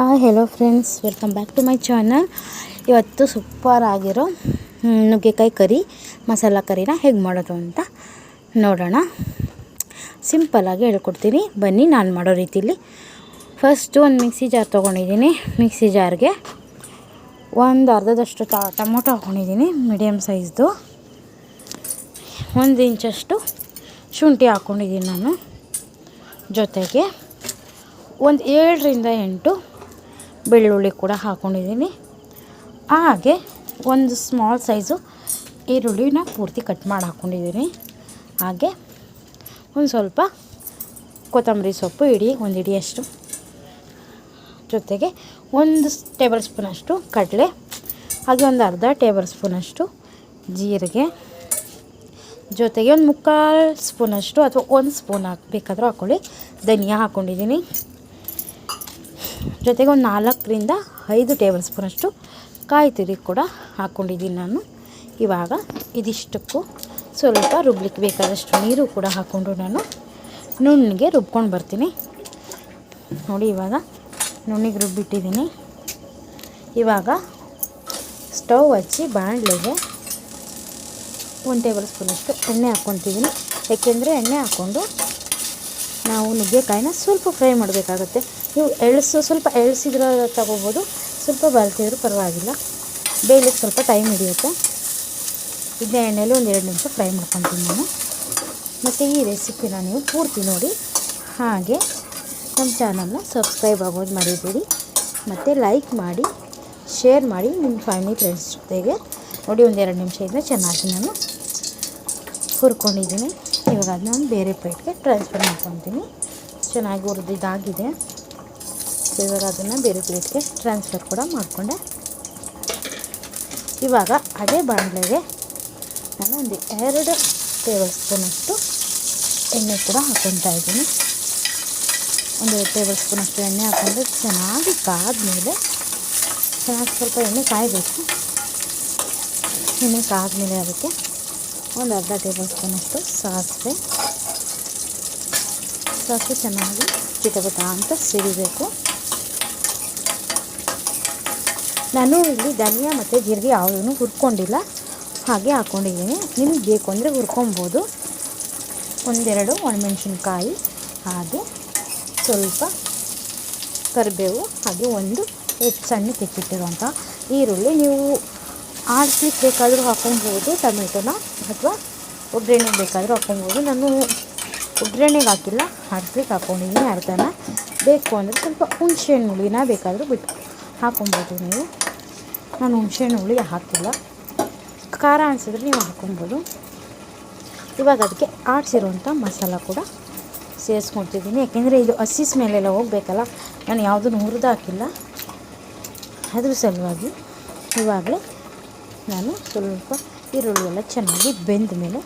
Hi hello friends welcome back to my channel ಇವತ್ತು super ಆಗಿರೋ ನುಗ್ಗೆಕಾಯಿ ಕರಿ, ಮಸಾಲ ಕರಿನ ಹೇಗೆ ಮಾಡೋದು ಅಂತ ನೋಡೋಣ. ಸಿಂಪಲ್ಲಾಗಿ ಹೇಳ್ಕೊಡ್ತೀನಿ. ಬನ್ನಿ, ನಾನು ಮಾಡೋ ರೀತಿಲಿ. ಫಸ್ಟು ಒಂದು ಮಿಕ್ಸಿ ಜಾರ್ ತೊಗೊಂಡಿದ್ದೀನಿ. ಮಿಕ್ಸಿ ಜಾರ್ಗೆ ಒಂದು ಅರ್ಧದಷ್ಟು ಟ, ಟೊಮೊಟೊ ಹಾಕ್ಕೊಂಡಿದ್ದೀನಿ ಮೀಡಿಯಮ್ ಸೈಜ್ದು ಒಂದು ಇಂಚಷ್ಟು ಶುಂಠಿ ಹಾಕ್ಕೊಂಡಿದ್ದೀನಿ ನಾನು ಜೊತೆಗೆ. ಒಂದು ಏಳರಿಂದ ಎಂಟು ಬೆಳ್ಳುಳ್ಳಿ ಕೂಡ ಹಾಕ್ಕೊಂಡಿದ್ದೀನಿ ಹಾಗೆ ಒಂದು ಸ್ಮಾಲ್ ಸೈಜು ಈರುಳ್ಳಿನ ಪೂರ್ತಿ ಕಟ್ ಮಾಡಿ ಹಾಕ್ಕೊಂಡಿದ್ದೀನಿ ಹಾಗೆ ಒಂದು ಸ್ವಲ್ಪ ಕೊತ್ತಂಬರಿ ಸೊಪ್ಪು ಇಡಿ, ಒಂದು ಇಡಿಯಷ್ಟು. ಜೊತೆಗೆ ಒಂದು ಟೇಬಲ್ ಸ್ಪೂನಷ್ಟು ಕಡಲೆ, ಹಾಗೆ ಒಂದು ಅರ್ಧ ಟೇಬಲ್ ಸ್ಪೂನಷ್ಟು ಜೀರಿಗೆ. ಜೊತೆಗೆ ಒಂದು ಮುಕ್ಕಾಲು ಸ್ಪೂನಷ್ಟು ಅಥವಾ ಒಂದು ಸ್ಪೂನ್ ಹಾಕಬೇಕಾದ್ರೂ ಹಾಕ್ಕೊಳ್ಳಿ ಧನಿಯಾ ಹಾಕ್ಕೊಂಡಿದ್ದೀನಿ ಜೊತೆಗೆ ಒಂದು ನಾಲ್ಕರಿಂದ ಐದು ಟೇಬಲ್ ಸ್ಪೂನಷ್ಟು ಕಾಯಿ ತುರಿ ಕೂಡ ಹಾಕ್ಕೊಂಡಿದ್ದೀನಿ ನಾನು. ಇವಾಗ ಇದಿಷ್ಟಕ್ಕೂ ಸ್ವಲ್ಪ ರುಬ್ಲಿಕ್ಕೆ ಬೇಕಾದಷ್ಟು ನೀರು ಕೂಡ ಹಾಕ್ಕೊಂಡು ನಾನು ನುಣ್ಣಿಗೆ ರುಬ್ಕೊಂಡು ಬರ್ತೀನಿ. ನೋಡಿ, ಇವಾಗ ನುಣ್ಣಿಗೆ ರುಬ್ಬಿಟ್ಟಿದ್ದೀನಿ. ಇವಾಗ ಸ್ಟವ್ ಹಚ್ಚಿ ಬಾಣಲೆಗೆ ಒಂದು ಟೇಬಲ್ ಸ್ಪೂನಷ್ಟು ಎಣ್ಣೆ ಹಾಕ್ಕೊತಿದ್ದೀನಿ. ಏಕೆಂದರೆ ಎಣ್ಣೆ ಹಾಕ್ಕೊಂಡು ನಾವು ನುಗ್ಗೆಕಾಯಿನ ಸ್ವಲ್ಪ ಫ್ರೈ ಮಾಡಬೇಕಾಗತ್ತೆ. ನೀವು ಎಳ್ಸು, ಸ್ವಲ್ಪ ಎಳ್ಸಿದ್ರೆ ತಗೋಬೋದು. ಸ್ವಲ್ಪ ಬಾಳ್ತಿದ್ರು ಪರವಾಗಿಲ್ಲ. ಬೇಯಲಿಕ್ಕೆ ಸ್ವಲ್ಪ ಟೈಮ್ ಹಿಡಿಯುತ್ತೆ. ಇದನ್ನ ಎಣ್ಣೆಯಲ್ಲಿ ಒಂದು ಎರಡು ನಿಮಿಷ ಫ್ರೈ ಮಾಡ್ಕೊತೀನಿ ನಾನು. ಮತ್ತು ಈ ರೆಸಿಪಿನ ನೀವು ಪೂರ್ತಿ ನೋಡಿ. ಹಾಗೆ ನಮ್ಮ ಚಾನಲ್ನ ಸಬ್ಸ್ಕ್ರೈಬ್ ಆಗೋದು ಮರಿಬೇಡಿ. ಮತ್ತು ಲೈಕ್ ಮಾಡಿ ಶೇರ್ ಮಾಡಿ ನಿಮ್ಮ ಫ್ಯಾಮಿಲಿ ಫ್ರೆಂಡ್ಸ್ ಜೊತೆಗೆ. ನೋಡಿ ಒಂದು ಎರಡು ನಿಮಿಷ ಇದನ್ನ ಚೆನ್ನಾಗಿ ನಾನು ಹುರ್ಕೊಂಡಿದ್ದೀನಿ. ಇವಾಗ ಅದನ್ನ ಬೇರೆ ಪ್ಲೇಟ್ಗೆ ಟ್ರಾನ್ಸ್ಫರ್ ಮಾಡ್ಕೊತೀನಿ. ಚೆನ್ನಾಗಿ ಹುರಿದಿದ್ದಾಗಿದೆ. ಸೊ ಇವಾಗ ಅದನ್ನು ಬೇರೆ ಪ್ಲೇಟ್ಗೆ ಟ್ರಾನ್ಸ್ಫರ್ ಕೂಡ ಮಾಡಿಕೊಂಡೆ. ಇವಾಗ ಅದೇ ಬಾಣಲೆಗೆ ನಾನು ಒಂದು ಎರಡು ಟೇಬಲ್ ಸ್ಪೂನಷ್ಟು ಎಣ್ಣೆ ಕೂಡ ಹಾಕ್ಕೊತಾ ಇದ್ದೀನಿ. ಒಂದು ಟೇಬಲ್ ಸ್ಪೂನಷ್ಟು ಎಣ್ಣೆ ಹಾಕ್ಕೊಂಡು, ಚೆನ್ನಾಗಿ ಕಾದ್ಮೇಲೆ ಚೆನ್ನಾಗಿ ಸ್ವಲ್ಪ ಎಣ್ಣೆ ಕಾಯಬೇಕು. ಎಣ್ಣೆ ಕಾದ್ಮೇಲೆ ಅದಕ್ಕೆ ಒಂದು ಅರ್ಧ ಟೇಬಲ್ ಸ್ಪೂನಷ್ಟು ಸಾಸಿವೆ. ಸಾಸಿವೆ ಚೆನ್ನಾಗಿ ಚಿಟಪಟ ಅಂತ ಸಿಡಿಬೇಕು ನಾನು ಇಲ್ಲಿ ಧನಿಯಾ ಮತ್ತು ಜೀರಿಗೆ ಯಾವುದೂ ಹುರ್ಕೊಂಡಿಲ್ಲ. ಹಾಗೆ ಹಾಕ್ಕೊಂಡಿದ್ದೀನಿ ನಿಮಗೆ ಬೇಕು ಅಂದರೆ ಹುರ್ಕೊಬೋದು. ಒಂದೆರಡು ಒಣಮೆಣ್ಸಿನ್ಕಾಯಿ, ಹಾಗೆ ಸ್ವಲ್ಪ ಕರಿಬೇವು, ಹಾಗೆ ಒಂದು ಹೆಚ್ಚು ಸಣ್ಣ ತೆಚ್ಚಿಟ್ಟಿರುವಂಥ ಈರುಳ್ಳಿ ನೀವು ಆಡಿಸ್ಲಿಕ್ಕೆ ಬೇಕಾದರೂ ಹಾಕೊಬೋದು ಟೊಮೆಟೊನ ಅಥವಾ ಒಗ್ಗರಣೆಗೆ ಬೇಕಾದರೂ ಹಾಕೊಬೋದು ನಾನು ಒಗ್ಗರಣೆಗೆ ಹಾಕಿಲ್ಲ ಆಡಿಸ್ಲಿಕ್ಕೆ ಹಾಕ್ಕೊಂಡಿದ್ದೀನಿ ಅರ್ಧನ. ಬೇಕು ಅಂದರೆ ಸ್ವಲ್ಪ ಹುಣಸೆಹಣ್ಣು ಹುಳಿನ ಬೇಕಾದರೂ ಬಿಟ್ಟು ಹಾಕೊಬೋದು ನೀವು. ನಾನು ಹುಣಸೆಹಣ್ಣು ಹುಳಿ ಹಾಕಿಲ್ಲ. ಖಾರ ಅನಿಸಿದ್ರೆ ನೀವು ಹಾಕೊಬೋದು. ಇವಾಗ ಅದಕ್ಕೆ ಆಡಿಸಿರುವಂಥ ಮಸಾಲ ಕೂಡ ಸೇರಿಸ್ಕೊತಿದ್ದೀನಿ ಯಾಕೆಂದರೆ ಇದು ಹಸಿ ಸ್ಮೆಲ್ಲೆಲ್ಲ ಹೋಗಬೇಕಲ್ಲ, ನಾನು ಯಾವುದನ್ನು ಹುರಿದು ಹಾಕಿಲ್ಲ. ಅದ್ರ ಸಲುವಾಗಿ ಇವಾಗಲೇ ನಾನು ಸ್ವಲ್ಪ ಈರುಳ್ಳಿ ಎಲ್ಲ ಚೆನ್ನಾಗಿ ಬೆಂದ ಮೇಲೆ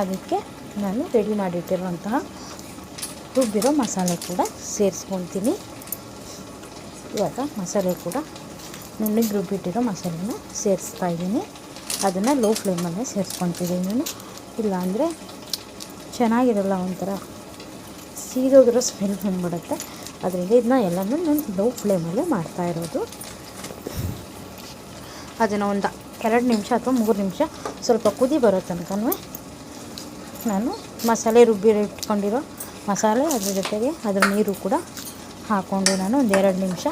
ಅದಕ್ಕೆ ನಾನು ರೆಡಿ ಮಾಡಿಟ್ಟಿರುವಂತಹ ರುಬ್ಬಿರೋ ಮಸಾಲೆ ಕೂಡ ಸೇರಿಸ್ಕೊಳ್ತೀನಿ. ಇವಾಗ ಮಸಾಲೆ ಕೂಡ ನುಣ್ಣಿಗೆ ರುಬ್ಬಿಟ್ಟಿರೋ ಮಸಾಲೆನ ಸೇರಿಸ್ತಾ ಇದ್ದೀನಿ. ಅದನ್ನು ಲೋ ಫ್ಲೇಮಲ್ಲೇ ಸೇರಿಸ್ಕೊತಿದ್ದೀನಿ ನಾನು. ಇಲ್ಲಾಂದರೆ ಚೆನ್ನಾಗಿರಲ್ಲ ಒಂಥರ ಸೀದೋಗಿರೋ ಸ್ಮೆಲ್ ಬಂದ್ಬಿಡುತ್ತೆ. ಅದರಿಂದ ಇದನ್ನ ಎಲ್ಲನೂ ನಾನು ಲೋ ಫ್ಲೇಮಲ್ಲೇ ಮಾಡ್ತಾ ಇರೋದು. ಅದನ್ನು ಒಂದು ಎರಡು ನಿಮಿಷ ಅಥವಾ ಮೂರು ನಿಮಿಷ ಸ್ವಲ್ಪ ಕುದಿ ಬರೋ ತನಕನೂ ನಾನು ಮಸಾಲೆ ರುಬ್ಬಿ ಇಟ್ಕೊಂಡಿರೋ ಮಸಾಲೆ ಅದ್ರ ಜೊತೆಗೆ ಅದರ ನೀರು ಕೂಡ ಹಾಕ್ಕೊಂಡು ನಾನು ಒಂದು ಎರಡು ನಿಮಿಷ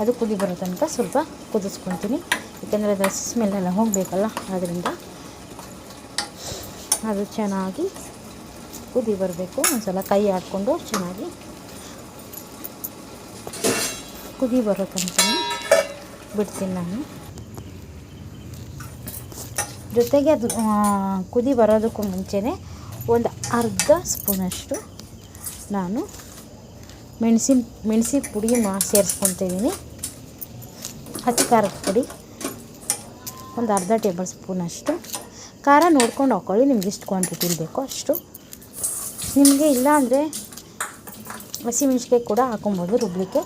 ಅದು ಕುದಿ ಬರೋ ತನಕ ಸ್ವಲ್ಪ ಕುದಿಸ್ಕೊತೀನಿ ಯಾಕೆಂದರೆ ಅದು ಸ್ಮೆಲ್ಲೆಲ್ಲ ಹೋಗಬೇಕಲ್ಲ ಅದರಿಂದ ಅದು ಚೆನ್ನಾಗಿ ಕುದಿ ಬರಬೇಕು. ಒಂದು ಸಲ ಕೈ ಆಡಿಕೊಂಡು ಚೆನ್ನಾಗಿ ಕುದಿ ಬರೋ ತನಕ ಬಿಡ್ತೀನಿ ನಾನು. ಜೊತೆಗೆ ಅದು ಕುದಿ ಬರೋದಕ್ಕೂ ಮುಂಚೆನೇ ಒಂದು ಅರ್ಧ ಸ್ಪೂನಷ್ಟು ನಾನು ಮೆಣಸಿನ ಮೆಣಸಿನ ಪುಡಿ ಮಾ ಸೇರಿಸ್ಕೊತಿದ್ದೀನಿ ಹಸಿ ಖಾರದ ಪುಡಿ, ಒಂದು ಅರ್ಧ ಟೇಬಲ್ ಸ್ಪೂನ್ ಅಷ್ಟು. ಖಾರ ನೋಡ್ಕೊಂಡು ಹಾಕೊಳ್ಳಿ, ನಿಮ್ಗೆ ಇಷ್ಟು ಕ್ವಾಂಟಿಟಿ ಬೇಕೋ ಅಷ್ಟು. ನಿಮಗೆ ಇಲ್ಲ ಅಂದರೆ ಹಸಿಮೆಣ್ಸಿಕಾಯಿ ಕೂಡ ಹಾಕೊಬೋದು ರುಬ್ಲಿಕ್ಕೆ.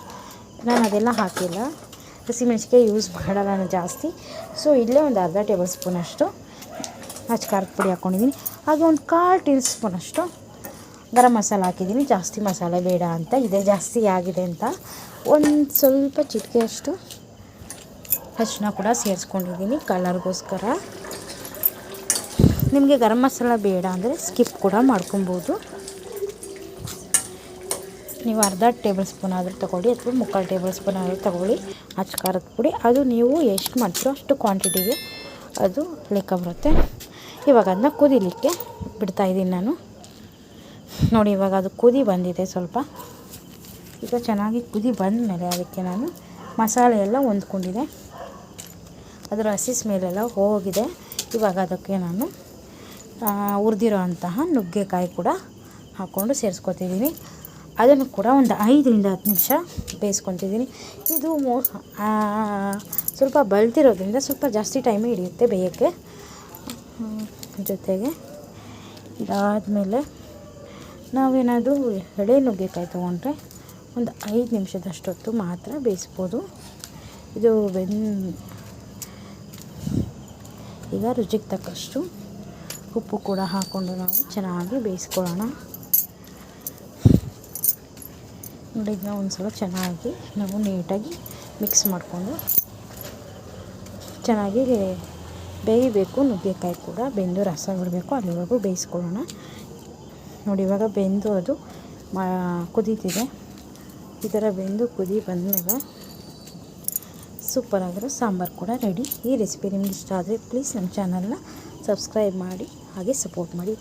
ನಾನು ಅದೆಲ್ಲ ಹಾಕಿಲ್ಲ. ಹಸಿಮೆಣ್ಸಿಕಾಯಿ ಯೂಸ್ ಮಾಡೋಲ್ಲ ನಾನು ಜಾಸ್ತಿ. ಸೊ ಇಲ್ಲೇ ಒಂದು ಅರ್ಧ ಟೇಬಲ್ ಸ್ಪೂನಷ್ಟು ಹಚ್ಚ ಖಾರದ ಪುಡಿ ಹಾಕ್ಕೊಂಡಿದ್ದೀನಿ ಹಾಗೆ ಒಂದು ಕಾಲು ಟೀ ಸ್ಪೂನಷ್ಟು ಗರಂ ಮಸಾಲ ಹಾಕಿದ್ದೀನಿ. ಜಾಸ್ತಿ ಮಸಾಲೆ ಬೇಡ ಅಂತ. ಇದೆ, ಜಾಸ್ತಿ ಆಗಿದೆ ಅಂತ. ಒಂದು ಸ್ವಲ್ಪ ಚಿಟಿಕೆಯಷ್ಟು ಅರಿಶಿನ ಕೂಡ ಸೇರಿಸ್ಕೊಂಡಿದ್ದೀನಿ ಕಲರ್ಗೋಸ್ಕರ. ನಿಮಗೆ ಗರಂ ಮಸಾಲ ಬೇಡ ಅಂದರೆ ಸ್ಕಿಪ್ ಕೂಡ ಮಾಡ್ಕೊಬೋದು. ನೀವು ಅರ್ಧ ಟೇಬಲ್ ಸ್ಪೂನ್ ಆದರೂ ತಗೊಳ್ಳಿ ಅಥವಾ ಮುಕ್ಕಾಲು ಟೇಬಲ್ ಸ್ಪೂನ್ ಆದರೂ ತಗೊಳ್ಳಿ. ಅಚ್ಚ ಖಾರದ ಪುಡಿ. ಅದು ನೀವು ಎಷ್ಟು ಮಾಡ್ತೀರೋ ಅಷ್ಟು ಕ್ವಾಂಟಿಟಿಗೆ ಅದು ಲೆಕ್ಕ ಬರುತ್ತೆ. ಇವಾಗ ಅದನ್ನ ಕುದಿಲಿಕ್ಕೆ ಬಿಡ್ತಾಯಿದ್ದೀನಿ ನಾನು. ನೋಡಿ, ಇವಾಗ ಅದು ಕುದಿ ಬಂದಿದೆ ಸ್ವಲ್ಪ. ಈಗ ಚೆನ್ನಾಗಿ ಕುದಿ ಬಂದ ಮೇಲೆ ಅದಕ್ಕೆ ನಾನು ಮಸಾಲೆ ಎಲ್ಲ ಹೊಂದ್ಕೊಂಡಿದೆ. ಅದರ ಹಸಿಸ್ ಮೇಲೆಲ್ಲ ಹೋಗಿದೆ. ಇವಾಗ ಅದಕ್ಕೆ ನಾನು ಹುರಿದಿರೋ ಅಂತಹ ನುಗ್ಗೆಕಾಯಿ ಕೂಡ ಹಾಕ್ಕೊಂಡು ಸೇರಿಸ್ಕೊತಿದ್ದೀನಿ. ಅದನ್ನು ಕೂಡ ಒಂದು ಐದರಿಂದ ಹತ್ತು ನಿಮಿಷ ಬೇಯಿಸ್ಕೊತಿದ್ದೀನಿ. ಇದು ಮೋ ಸ್ವಲ್ಪ ಬಲ್ತಿರೋದ್ರಿಂದ ಸ್ವಲ್ಪ ಜಾಸ್ತಿ ಟೈಮ್ ಹಿಡಿಯುತ್ತೆ ಬೇಯೋಕ್ಕೆ. ಜೊತೆಗೆ ಇದಾದಮೇಲೆ ನಾವೇನಾದರೂ ಎಳೆ ನುಗ್ಗೆಕಾಯಿ ತೊಗೊಂಡ್ರೆ ಒಂದು ಐದು ನಿಮಿಷದಷ್ಟೊತ್ತು ಮಾತ್ರ ಬೇಯಿಸ್ಬೋದು. ಇದು ಬೆನ್ ಈಗ ರುಚಿಗೆ ತಕ್ಕಷ್ಟು ಉಪ್ಪು ಕೂಡ ಹಾಕ್ಕೊಂಡು ನಾವು ಚೆನ್ನಾಗಿ ಬೇಯಿಸ್ಕೊಳ್ಳೋಣ. ನೋಡಿ ಇದನ್ನ ಒಂದು ಸಲ ಚೆನ್ನಾಗಿ ನಾವು ನೀಟಾಗಿ ಮಿಕ್ಸ್ ಮಾಡಿಕೊಂಡು ಚೆನ್ನಾಗಿ ಬೇಯಬೇಕು. ನುಗ್ಗೆಕಾಯಿ ಕೂಡ ಬೆಂದು ರಸ ಬಿಡಬೇಕು, ಅಲ್ಲಿವರೆಗೂ ಬೇಯಿಸ್ಕೊಳ್ಳೋಣ. ನೋಡಿ, ಇವಾಗ ಬೆಂದು ಅದು ಕುದೀತಿದೆ. ಈ ಥರ ಬೆಂದು ಕುದಿ ಬಂದಮೇಲೆ ಸೂಪರಾಗಿರೋ ಸಾಂಬಾರು ಕೂಡ ರೆಡಿ ಈ ರೆಸಿಪಿ ನಿಮ್ಗೆ ಇಷ್ಟ ಆದರೆ ಪ್ಲೀಸ್ ನಮ್ಮ ಚಾನಲ್ನ ಸಬ್ಸ್ಕ್ರೈಬ್ ಮಾಡಿ, ಹಾಗೆ ಸಪೋರ್ಟ್ ಮಾಡಿ.